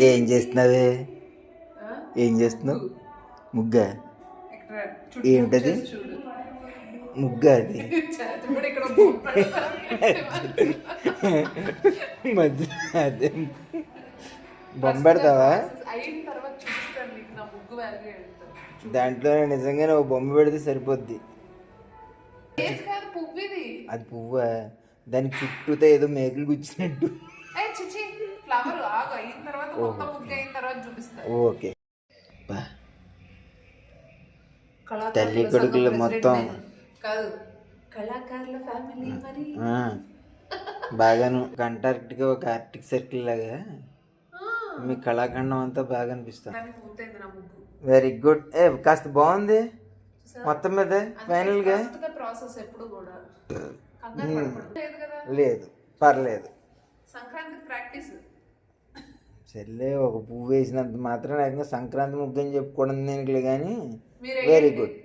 ఏం చేస్తున్నావే? ఏం చేస్తున్నావు? ముగ్గ? ఏంటది? ముగ్గ అది. మధ్య అదే. బొమ్మ పెడతావా? దాంట్లో నిజంగానే ఓ బొమ్మ పెడితే సరిపోద్ది. అది పువ్వు? దానికి చుట్టూతో ఏదో మేకలు గుచ్చినట్టు. ఫ్లవర్ ఆగు అయిన తర్వాత మొత్తం ముగ్గు అయిన తర్వాత చూపిస్తా. ఓకే. తల్లి కొడుకులు మొత్తం. కాదు కళాకారుల ఫ్యామిలీ మరి. బాగాను. ఒక అంటార్క్టిక్ ఒక ఆర్టిక్ సర్కిల్ లాగా. మీ కళాఖండం అంతా బాగా అనిపిస్తుంది వెరీ గుడ్ ఏ కాస్త బాగుంది. మొత్తం మీద ఫైనల్గా. ప్రాసెస్ ఎప్పుడు కూడా. లేదు పర్లేదు. సంక్రాంతి ప్రాక్టీస్. సర్లే ఒక పువ్వు వేసినంత మాత్రం సంక్రాంతి ముగ్గు అని చెప్పుకోవడం దీనికి కానీ వెరీ గుడ్